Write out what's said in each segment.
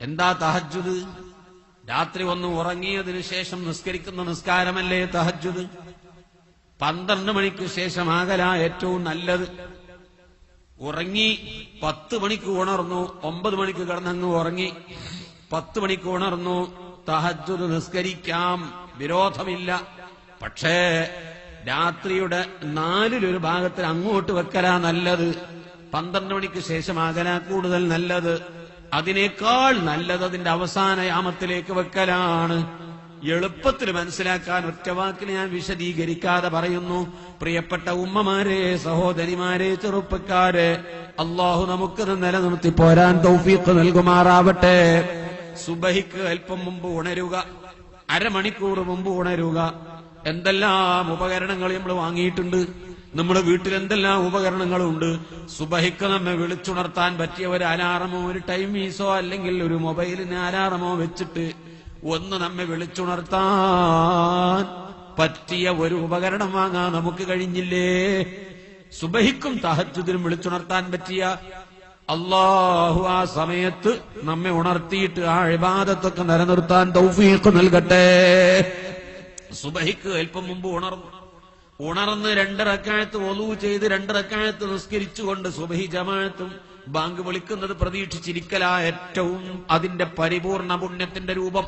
എന്താ തഹജ്ജുദ്? രാത്രി ഒന്ന് ഉറങ്ങിയതിനു ശേഷം നിസ്കരിക്കുന്ന നിസ്കാരമല്ലേ തഹജ്ജുദ്? പന്ത്രണ്ട് മണിക്ക് ശേഷം ആകല ഏറ്റവും നല്ലത്. ഉറങ്ങി പത്ത് മണിക്ക് ഉണർന്നു ഒമ്പത് മണിക്ക് കിടന്നങ്ങ് ഉറങ്ങി. പത്ത് മണിക്ക് ഉണർന്നു തഹജ്ജുദ് നിസ്കരിക്കാം. വിരോധമില്ല. പക്ഷേ രാത്രിയുടെ നാലിലൊരു ഭാഗത്തിൽ അങ്ങോട്ട് വെക്കലാ നല്ലത്. പന്ത്രണ്ട് മണിക്ക് ശേഷം ആകല കൂടുതൽ നല്ലത്. അതിനേക്കാൾ നല്ലത് അതിന്റെ അവസാന യാമത്തിലേക്ക് വെക്കലാണ്. എളുപ്പത്തിൽ മനസ്സിലാക്കാൻ ഒറ്റവാക്കിന് ഞാൻ വിശദീകരിക്കാതെ പറയുന്നു. പ്രിയപ്പെട്ട ഉമ്മമാരെ സഹോദരിമാരെ ചെറുപ്പക്കാരെ അള്ളാഹു നമുക്ക് നിലനിർത്തി പോരാൻ തൗഫീഖ് നൽകുമാറാവട്ടെ. സുബഹിക്ക് അല്പം മുമ്പ് ഉണരുക അരമണിക്കൂർ മുമ്പ് ഉണരുക. എന്തെല്ലാം ഉപകരണങ്ങൾ നമ്മൾ വാങ്ങിയിട്ടുണ്ട്? നമ്മുടെ വീട്ടിൽ എന്തെല്ലാം ഉപകരണങ്ങളുണ്ട്? സുബഹിക്ക് നമ്മെ വിളിച്ചുണർത്താൻ പറ്റിയ ഒരു അലാറമോ ഒരു ടൈം മീസോ അല്ലെങ്കിൽ ഒരു മൊബൈലിന് അലാറമോ വെച്ചിട്ട് ഒന്ന് നമ്മെ വിളിച്ചുണർത്താൻ പറ്റിയ ഒരു ഉപകരണം വാങ്ങാൻ നമുക്ക് കഴിഞ്ഞില്ലേ? സുബഹിക്കും തഹജുദിനും വിളിച്ചുണർത്താൻ പറ്റിയ അള്ളാഹു ആ സമയത്ത് നമ്മെ ഉണർത്തിയിട്ട് ആ ഇബാദത്തൊക്കെ നിലനിർത്താൻ തൗഫീഖ് നൽകട്ടെ. സുബഹിക്ക് അല്പം മുമ്പ് ഉണർന്നു. ഉണർന്ന് രണ്ടിറക്കായത്ത് ഒലു ചെയ്ത് രണ്ടിറക്കായത്ത് നിസ്കരിച്ചുകൊണ്ട് സുബഹി ജമാഅത്തും ബാങ്ക് വിളിക്കുന്നത് പ്രതീക്ഷിച്ചിരിക്കലാ ഏറ്റവും അതിന്റെ പരിപൂർണ പുണ്യത്തിന്റെ രൂപം.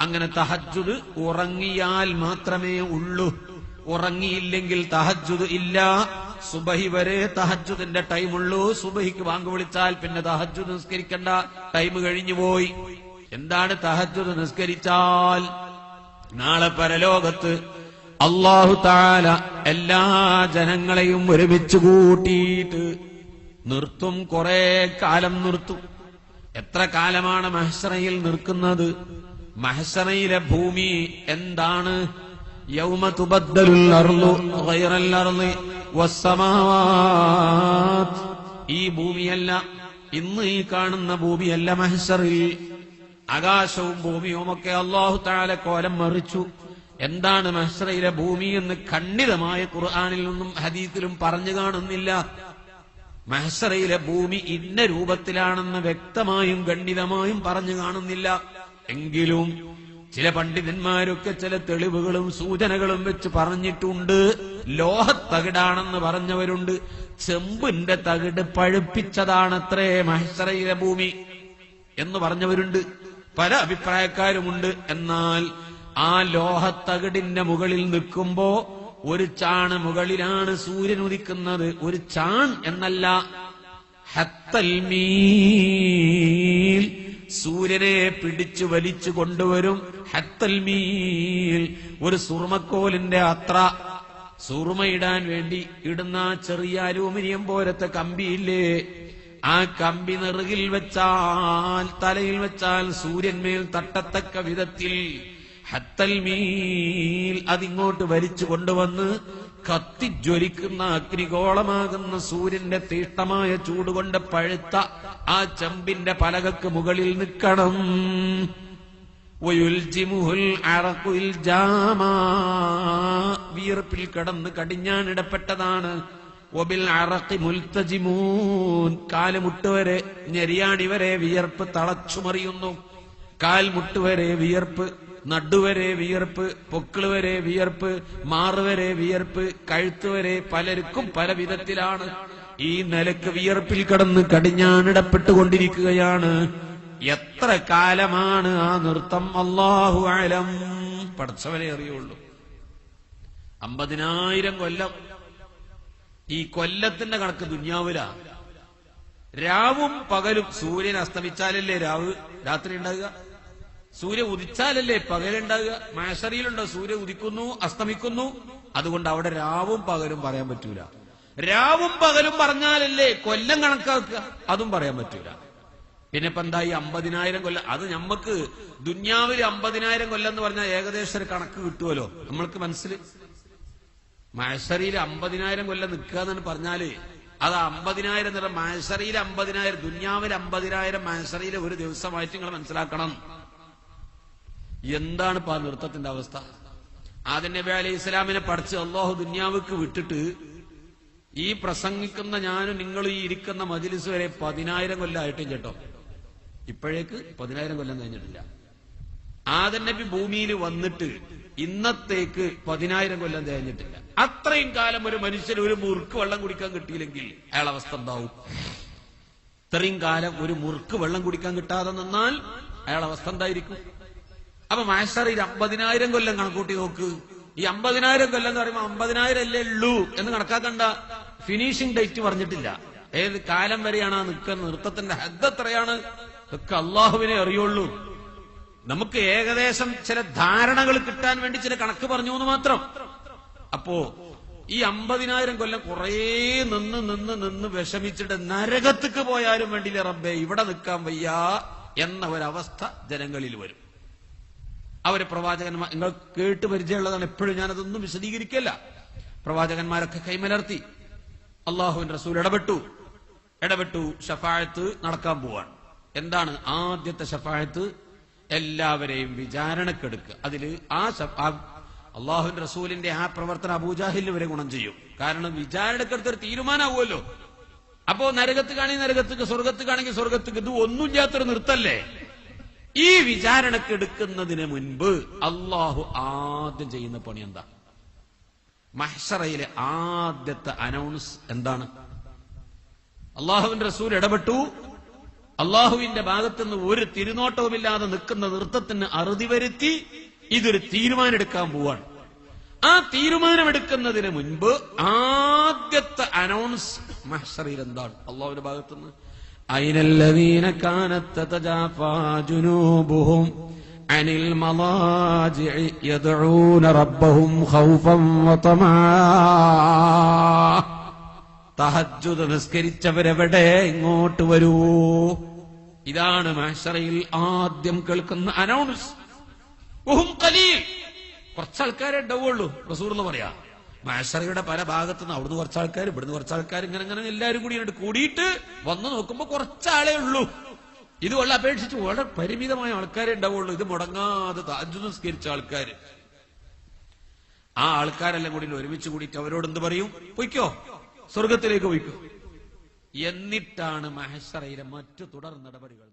അങ്ങനെ തഹജ്ജുദ് ഉറങ്ങിയാൽ മാത്രമേ ഉള്ളൂ. ഉറങ്ങിയില്ലെങ്കിൽ തഹജ്ജുദ് ഇല്ല. സുബഹി വരെ തഹജ്ജുദിന്റെ ടൈമുള്ളൂ സുബഹിക്ക് ബാങ്ക് വിളിച്ചാൽ പിന്നെ തഹജ്ജുദ് നിസ്കരിക്കേണ്ട. ടൈം കഴിഞ്ഞു പോയി. എന്താണ് തഹജ്ജുദ് നിസ്കരിച്ചാൽ? നാളെ പരലോകത്ത് അള്ളാഹു താല എല്ലാ ജനങ്ങളെയും ഒരുമിച്ച് കൂട്ടിയിട്ട് നിർത്തും. കുറെ കാലം നിർത്തും. എത്ര കാലമാണ് മഹസറയിൽ നിൽക്കുന്നത് മഹസറയിലെ ഭൂമി എന്താണ്? ഈ ഭൂമിയല്ല. ഇന്ന് ഈ കാണുന്ന ഭൂമിയല്ല മഹസറിൽ. ആകാശവും ഭൂമിയുമൊക്കെ അള്ളാഹു താല കോലം മറിച്ചു. എന്താണ് മഹ്സറയിലെ ഭൂമി എന്ന് ഖണ്ഡിതമായ ഖുർആാനിൽ നിന്നും ഹദീത്തിലും പറഞ്ഞു കാണുന്നില്ല. മഹ്സറയിലെ ഭൂമി ഇന്ന രൂപത്തിലാണെന്ന് വ്യക്തമായും ഖണ്ഡിതമായും പറഞ്ഞു കാണുന്നില്ല. എങ്കിലും ചില പണ്ഡിതന്മാരൊക്കെ ചില തെളിവുകളും സൂചനകളും വെച്ച് പറഞ്ഞിട്ടുണ്ട്. ലോഹത്തകിടാണെന്ന് പറഞ്ഞവരുണ്ട്. ചെമ്പിന്റെ തകിട് പഴുപ്പിച്ചതാണത്രേ മഹസറയിലെ ഭൂമി എന്ന് പറഞ്ഞവരുണ്ട്. പല അഭിപ്രായക്കാരുമുണ്ട്. എന്നാൽ ആ ലോഹത്തകിടിന്റെ മുകളിൽ നിൽക്കുമ്പോ ഒരു ചാണ് മുകളിലാണ് സൂര്യൻ ഉദിക്കുന്നത്. ഒരു ചാൺ എന്നല്ല ഹത്തൽമീൽ സൂര്യനെ പിടിച്ചു വലിച്ചു കൊണ്ടുവരും ഹത്തൽമീൽ ഒരു സുർമക്കോലിന്റെ അത്ര സുറുമയിടാൻ വേണ്ടി ഇടുന്ന ചെറിയ അലൂമിനിയം പോലത്തെ കമ്പിയില്ലേ? ആ കമ്പി നെറുകിൽ വെച്ചാൽ തലയിൽ വെച്ചാൽ സൂര്യന്മേൽ തട്ടത്തക്ക വിധത്തിൽ ഹത്തൽ അതിങ്ങോട്ട് വലിച്ചു കൊണ്ടുവന്ന് കത്തിജ്വലിക്കുന്ന അഗ്നിഗോളമാകുന്ന സൂര്യന്റെ തീഷ്ണമായ ചൂടുകൊണ്ട് പഴുത്ത ആ ചെമ്പിന്റെ പലകക്ക് മുകളിൽ നിൽക്കണം. വിയർപ്പിൽ കടന്ന് കടിഞ്ഞാണിടപ്പെട്ടതാണ് ഒബിൽ അറക്കി മുൽത്തജിമൂൻ. കാലുമുട്ടുവരെ ഞെരിയാണി വരെ വിയർപ്പ് തളച്ചുമറിയുന്നു. കാൽമുട്ടുവരെ വിയർപ്പ് നടുവരെ വിയർപ്പ് പൊക്കിൾ വരെ വിയർപ്പ് മാറുവരെ വിയർപ്പ് കഴുത്തുവരെ പലർക്കും പല വിധത്തിലാണ്. ഈ നിലയ്ക്ക് വിയർപ്പിൽ കടന്ന് കടിഞ്ഞാണിടപ്പെട്ടുകൊണ്ടിരിക്കുകയാണ് എത്ര കാലമാണ് ആ നൃത്തം? അള്ളാഹു ആലം പഠിച്ചവനെ അറിയുള്ളൂ. അമ്പതിനായിരം കൊല്ലം. ഈ കൊല്ലത്തിന്റെ കണക്ക് ദുന്യാവില. രാവും പകലും സൂര്യൻ അസ്തമിച്ചാലല്ലേ രാവ് രാത്രി ഉണ്ടാകുക സൂര്യ ഉദിച്ചാലല്ലേ പകലുണ്ടാകുക? മാഷറിയിലുണ്ടോ സൂര്യ ഉദിക്കുന്നു അസ്തമിക്കുന്നു. അതുകൊണ്ട് അവിടെ രാവും പകലും പറയാൻ പറ്റൂല. രാവും പകലും പറഞ്ഞാലല്ലേ കൊല്ലം കണക്കാക്കുക? അതും പറയാൻ പറ്റൂല. പിന്നെ ഇപ്പൊ എന്തായി അമ്പതിനായിരം കൊല്ലം? അത് നമ്മക്ക് ദുന്യാവിൽ അമ്പതിനായിരം കൊല്ലം എന്ന് പറഞ്ഞാൽ ഏകദേശം ഒരു കണക്ക് കിട്ടുമല്ലോ നമ്മൾക്ക് മനസ്സിൽ. മഴസറിയിൽ അമ്പതിനായിരം കൊല്ലം നിൽക്കുക എന്നാണ് പറഞ്ഞാൽ അത് അമ്പതിനായിരം എന്നുള്ള മഴസറിയിൽ അമ്പതിനായിരം ദുന്യാവിൽ അമ്പതിനായിരം മഴസറിയിൽ ഒരു ദിവസമായിട്ട് നിങ്ങൾ മനസ്സിലാക്കണം. എന്താണ് ഇപ്പൊ ആ നൃത്തത്തിന്റെ അവസ്ഥ? ആദ്യ നബി അലൈഹി ഇസ്ലാമിനെ പഠിച്ച് അള്ളാഹു ദുന്യാവുക്ക് വിട്ടിട്ട് ഈ പ്രസംഗിക്കുന്ന ഞാനും നിങ്ങൾ ഈ ഇരിക്കുന്ന മജിലിസ് വരെ പതിനായിരം കൊല്ലമായിട്ടും കേട്ടോ. ഇപ്പോഴേക്ക് പതിനായിരം കൊല്ലം കഴിഞ്ഞിട്ടില്ല. ആദൻ നബി ഭൂമിയിൽ വന്നിട്ട് ഇന്നത്തേക്ക് പതിനായിരം കൊല്ലം തേഞ്ഞിട്ടില്ല അത്രയും കാലം ഒരു മനുഷ്യൻ ഒരു മുറുക്ക് വെള്ളം കുടിക്കാൻ കിട്ടിയില്ലെങ്കിൽ അയാൾ അവസ്ഥ എന്താവും? ഇത്രയും കാലം ഒരു മുറുക്ക് വെള്ളം കുടിക്കാൻ കിട്ടാതെ നിന്നാൽ അയാൾ അവസ്ഥ എന്തായിരിക്കും? അപ്പൊ മാസ്റ്റർ അമ്പതിനായിരം കൊല്ലം കണക്കൂട്ടി നോക്ക്. ഈ അമ്പതിനായിരം കൊല്ലം എന്ന് പറയുമ്പോൾ അമ്പതിനായിരം അല്ലേ ഉള്ളൂ എന്ന് കണക്കാക്കണ്ട. ഫിനിഷിംഗ് ഡേറ്റ് പറഞ്ഞിട്ടില്ല. ഏത് കാലം വരെയാണ് ആ നിൽക്കുന്ന നൃത്തത്തിന്റെ ഹദ് എത്രയാണ്? ഒക്കെ അള്ളാഹുവിനെ അറിയുള്ളൂ. നമുക്ക് ഏകദേശം ചില ധാരണകൾ കിട്ടാൻ വേണ്ടി ചില കണക്ക് പറഞ്ഞു എന്ന് മാത്രം. അപ്പോ ഈ അമ്പതിനായിരം കൊല്ലം കുറേ നിന്ന് നിന്ന് നിന്ന് വിഷമിച്ചിട്ട് നരകത്തേക്ക് പോയാലും വേണ്ടിയില്ല റബ്ബെ? ഇവിടെ നിൽക്കാൻ വയ്യ എന്ന ഒരവസ്ഥ ജനങ്ങളിൽ വരും. അവർ പ്രവാചകന്മാർ നിങ്ങൾ കേട്ട് പരിചയമുള്ളതാണ്. എപ്പോഴും ഞാനതൊന്നും വിശദീകരിക്കല്ല. പ്രവാചകന്മാരൊക്കെ കൈമലർത്തി. അള്ളാഹുവിൻ റസൂൽ ഇടപെട്ടു. ഇടപെട്ടു. ഷഫായത്ത് നടക്കാൻ പോവാണ്. എന്താണ് ആദ്യത്തെ ഷഫായത്ത് എല്ലാവരെയും വിചാരണക്കെടുക്കുക. അതിൽ ആ അള്ളാഹുൻ റസൂലിന്റെ ആ പ്രവർത്തനം അബൂജാഹിലിന് വരെ ഗുണം ചെയ്യും. കാരണം വിചാരണക്കെടുത്തൊരു തീരുമാനമാവുമല്ലോ അപ്പോ നരകത്ത് കാണി നരകത്തേക്ക് സ്വർഗത്ത് കാണെങ്കിൽ സ്വർഗത്തേക്ക് ഇത് ഒന്നും ഇല്ലാത്തൊരു നിർത്തല്ലേ ഈ വിചാരണക്ക് എടുക്കുന്നതിന് മുൻപ് അള്ളാഹു ആദ്യം ചെയ്യുന്ന പണി എന്താ? മഹ്സറയിലെ ആദ്യത്തെ അനൗൺസ് എന്താണ്? അള്ളാഹുവിന്റെ റസൂൽ ഇടപെട്ടു. അള്ളാഹുവിന്റെ ഭാഗത്തുനിന്ന് ഒരു തിരുനോട്ടവുമില്ലാതെ നിൽക്കുന്ന നൃത്തത്തിന് അറുതി വരുത്തി ഇതൊരു തീരുമാനം എടുക്കാൻ പോവാണ്. ആ തീരുമാനമെടുക്കുന്നതിന് മുൻപ് ആദ്യത്തെ അനൗൺസ് മഹ്സറയിൽ എന്താണ്? അള്ളാഹുവിന്റെ ഭാഗത്തുനിന്ന് അയിനല്ലദീന കാനത്ത് തതജാഫാ ജുനൂബുഹും عن المضاجع يدعون ربهم خوفا وطمعا തഹജ്ജുദ് നിസ്കരിച്ചവരെവിടെ ഇങ്ങോട്ട് വരൂ ഇതാണ് മാഷറയിൽ ആദ്യം കേൾക്കുന്ന അനൗൺസ് ഉഹും ഖലീൽ കുറച്ച് ആൾക്കാരെ ഉണ്ടാവുള്ളൂ റസൂർ എന്ന് പറയാ മാഷറയുടെ പല ഭാഗത്തു നിന്ന് അവിടുന്ന് കുറച്ച് ആൾക്കാർ ഇവിടുന്ന് കുറച്ച് ആൾക്കാർ ഇങ്ങനെ ഇങ്ങനെ എല്ലാവരും കൂടി കൂടിയിട്ട് വന്നു നോക്കുമ്പോ കുറച്ചാളേ ഉള്ളൂ. ഇത് വളരെ അപേക്ഷിച്ച് വളരെ പരിമിതമായ ആൾക്കാരെ ഉണ്ടാവുള്ളൂ. ഇത് മുടങ്ങാതെ താജു നിസ്കരിച്ച ആൾക്കാർ ആ ആൾക്കാരെല്ലാം കൂടി ഒരുമിച്ച് കൂടിയിട്ട് അവരോട് എന്ത് പറയും? പൊയ്ക്കോ. സ്വർഗത്തിലേക്ക് പൊയ്ക്കോ. എന്നിട്ടാണ് മഹേശ്വരയിലെ മറ്റു തുടർ നടപടികൾ